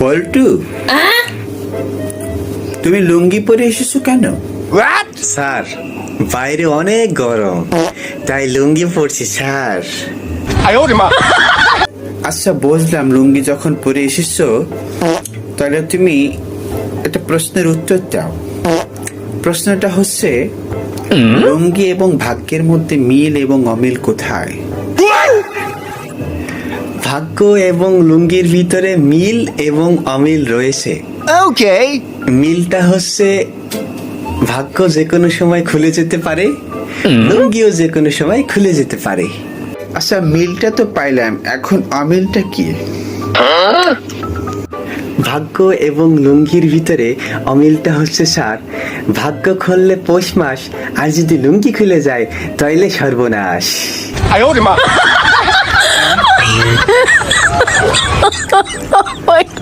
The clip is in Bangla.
বল্টু। তুমি লুঙ্গি পরে এসেছ কেন? স্যার বাইরে অনেক গরম। তাই লুঙ্গি পরছি স্যার। আচ্ছা বুঝলাম লুঙ্গি যখন পরে এসেছ তাহলে তুমি একটা প্রশ্নের উত্তর দাও। প্রশ্নটা হচ্ছে লুঙ্গি এবং ভাগ্যের মধ্যে মিল এবং অমিল কোথায়? ভাগ্য এবং লুঙ্গির ভিতরে মিল এবং অমিল রয়েছে। Okay. মিলটা হচ্ছে ভাগ্য যে কোনো সময় খুলে যেতে পারে লুঙ্গিও যে কোনো সময় খুলে যেতে পারে। আচ্ছা মিলটা তো পাইলাম এখন অমিলটা কি? ভাগ্য এবং লুঙ্গির ভিতরে অমিলটা হচ্ছে স্যার ভাগ্য খুললে পৌষ মাস আর যদি লুঙ্গি খুলে যায় তাইলে সর্বনাশ। oh my God.